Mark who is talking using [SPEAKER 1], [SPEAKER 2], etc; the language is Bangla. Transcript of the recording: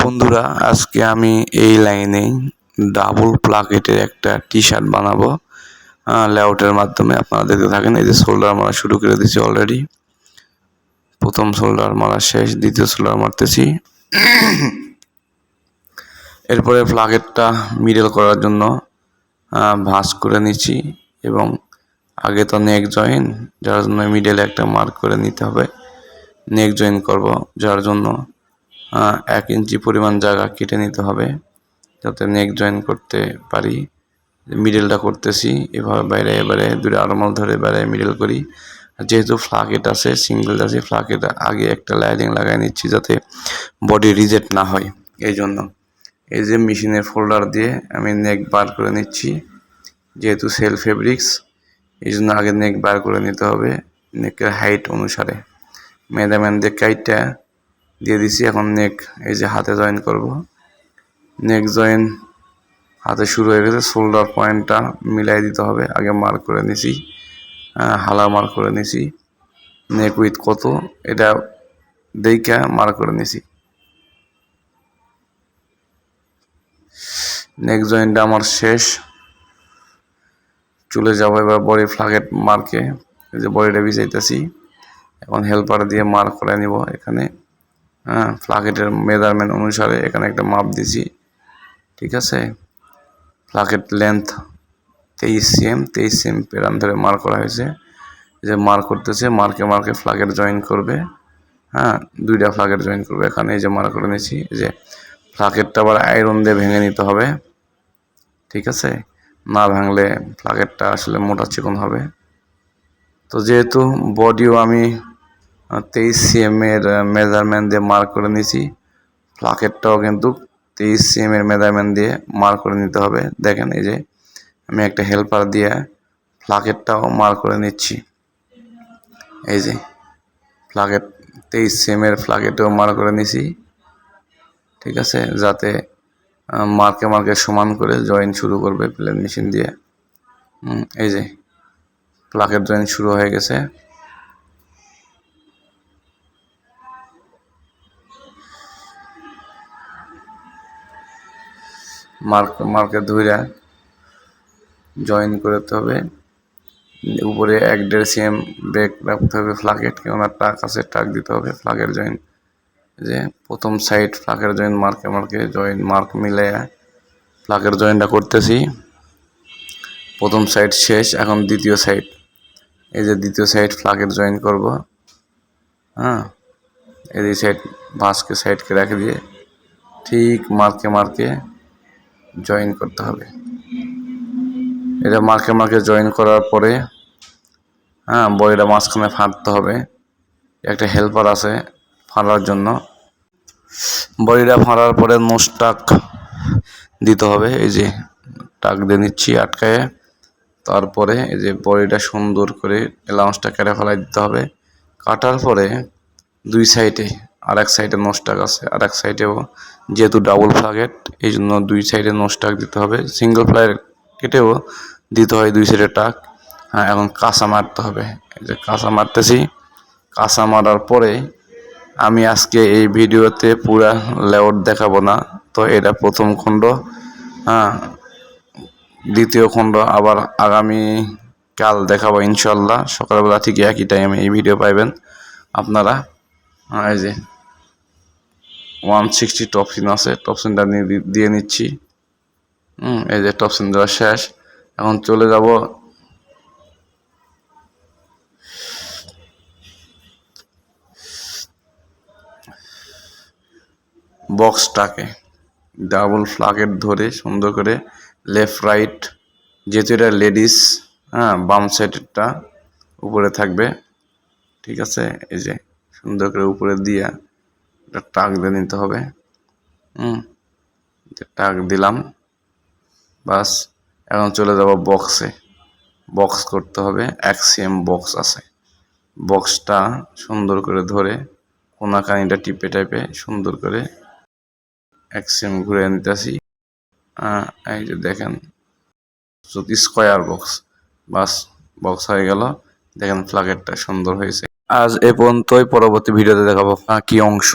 [SPEAKER 1] বন্ধুরা, আজকে আমি এই লাইনেই ডাবল প্লাকেটের একটা টি শার্ট বানাবো লেআউটের মাধ্যমে আপনারা দেখতে থাকেন, এই যে শোল্ডার মারা শুরু করে দিয়েছি অলরেডি প্রথম শোল্ডার মারা শেষ, দ্বিতীয় শোল্ডার মারতেছি। এরপরে প্লাকেটটা মিডল করার জন্য ভাঁজ করে নিচ্ছি এবং আগে তো নেক জয়েন যার জন্য মিডলে একটা মার্ক করে নিতে হবে। নেক জয়েন করব, যার জন্য এক ইঞ্চি পরিমাণ জায়গা কেটে নিতে হবে যাতে নেক জয়েন করতে পারি। মিডলটা করতেছি এভাবে বাইরে, এবারে দুটো আরমাল ধরে বাইরে মিডল করি। যেহেতু ফ্লাকেট আছে সিঙ্গেল আছে ফ্লাকেট আগে একটা লাইনিং লাগাই নিচ্ছি যাতে বডি রিজেক্ট না হয়। এই জন্য এই যে মেশিনের ফোল্ডার দিয়ে আমি নেক বার করে নিচ্ছি, যেহেতু সেল ফেব্রিক্স এই জন্য আগে নেক বার করে নিতে হবে নেকের হাইট অনুসারে। মেজারমেন্ট দিয়ে কাইটটা দিয়ে দিছি, এখন নেক, এই যে হাতে জয়েন করব। নেক জয়েন হাতে শুরু হয়ে গেছে শোল্ডার পয়েন্টটা মিলাই দিতে হবে, আগে মার্ক করে নিছি হালা মার্ক করে নিছি। নেক উইথ কত, এটা দেইকা মার্ক করে নিছি। নেক জয়েন্টটা আমার শেষ। চলে যাব এবার বডি ফ্লাগেট মার্কে এই যে বডিটা বিছাইতেছি। এখন হেল্পার দিয়ে মার্ক করে নিব এখানে। হ্যাঁ ফ্লাকেটের মেজারমেন্ট অনুসারে এখানে একটা মাপ দিছি ঠিক আছে? ফ্লাকেট লেন্থ তেইশ সিএম তেইশ সিএম পেরান ধরে মার করা হয়েছে। যে মার করতেছে মার্কে মার্কে ফ্লাকেট জয়েন করবে। হ্যাঁ দুইটা ফ্লাকেট জয়েন করবে এখানে। এই যে মার করে নিয়েছি। যে ফ্লাকেটটা আবার আয়রন দিয়ে ভেঙে নিতে হবে। ঠিক আছে? না ভাঙলে ফ্লাকেটটা আসলে মোটা চিকন হবে। তো যেহেতু বডিও আমি তেইশ সিএম এর মেজারমেন্ট দিয়ে মার্ক করে নিয়েছি। ফ্লাকেটটাও কিন্তু তেইশ সিএম এর মেজারমেন্ট দিয়ে মার্ক করে নিতে হবে। দেখেন এই যে, আমি একটা হেল্পার দিয়ে ফ্লাকেটটাও মার্ক করে নিচ্ছি। এই যে ফ্লাকেট তেইশ সিএম এর ফ্লাকেটেও মার্ক করে নিছি ঠিক আছে? যাতে মার্কে মার্কে সমান করে জয়েন শুরু করবে প্লেন মেশিন দিয়ে। এই যে প্লাকের জয়েন শুরু হয়ে গেছে। মার্ক, মার্কে ধইরা জয়েন করতে হবে। উপরে এক দেড় সিএম ব্রেক রাখতে হবে ফ্লাকেট কেননা টাক আছে টাক দিতে হবে ফ্লাকের জয়েন যে প্রথম সাইড ফ্লাকের জয়েন মার্কে মার্কে জয়েন মার্ক মিলে ফ্লাকের জয়েনটা করতেছি। প্রথম সাইড শেষ, এখন দ্বিতীয় সাইড এই যে দ্বিতীয় সাইড ফ্লাকের জয়েন করব। হ্যাঁ এই সাইড বাঁশকে সাইডকে রেখে দিয়ে, ঠিক মার্কে মার্কে জয়েন করতে হবে। এটা মার্কে মার্কে জয়েন করার পরে হ্যাঁ বইটা মাঝখানে ফাঁদতে হবে। একটা হেল্পার আছে ফাঁড়ার জন্য। বডিটা ফাঁড়ার পরে নোস টাক দিতে হবে। এই যে টাক দিয়ে নিচ্ছি আটকায়। তারপরে এই যে বডিটা সুন্দর করে এলাউন্সটা কেটে ফেলাই দিতে হবে। কাটার পরে দুই সাইডে আর এক সাইডে নোস্টাক আছে। আর এক সাইডেও যেহেতু ডাবল ফ্লাগেট এই জন্য দুই সাইডে নোস্টাক দিতে হবে। সিঙ্গল ফ্লাইট কেটেও দিতে হয় দুই সাইডে টাক। হ্যাঁ এখন কাঁচা মারতে হবে। এই যে কাঁচা মারতেছি, কাঁচা মারার পরে আমি আজকে এই ভিডিওতে পুরা লেআউট দেখাবো না। তো এটা প্রথম খণ্ড। হ্যাঁ দ্বিতীয় খণ্ড আবার আগামী কাল দেখাবো ইনশাল্লাহ সকালবেলা ঠিক একই টাইমে এই ভিডিও পাইবেন আপনারা। এই যে। ওয়ান সিক্সটি টপসিন আছে টপসিনটা দিয়ে নিচ্ছি। হুম, এই যে টপসিন দেওয়া শেষ। এখন চলে যাব। বক্সটাকে ডাবল ফ্লাগের ধরে সুন্দর করে লেফট রাইট যেহেতু এটা লেডিস হ্যাঁ বাম সাইডেরটা উপরে থাকবে। ঠিক আছে, এই যে সুন্দর করে উপরে দিয়া এটা টাক দিয়ে নিতে হবে। হুম টাক দিলাম, বাস, এখন চলে যাব বক্সে বক্স করতে হবে এক সিএম বক্স আছে। বক্সটা সুন্দর করে ধরে কোনাকানিটা টিপে টাইপে সুন্দর করে এক সিএম ঘুরে নিতেছি। এই যে দেখেন স্কোয়ার বক্স বাস বক্স হয়ে গেল। দেখেন ফ্লাগেরটা সুন্দর হয়েছে। আজ এ পর্যন্তই পরবর্তী ভিডিওতে দেখাবো কি অংশ।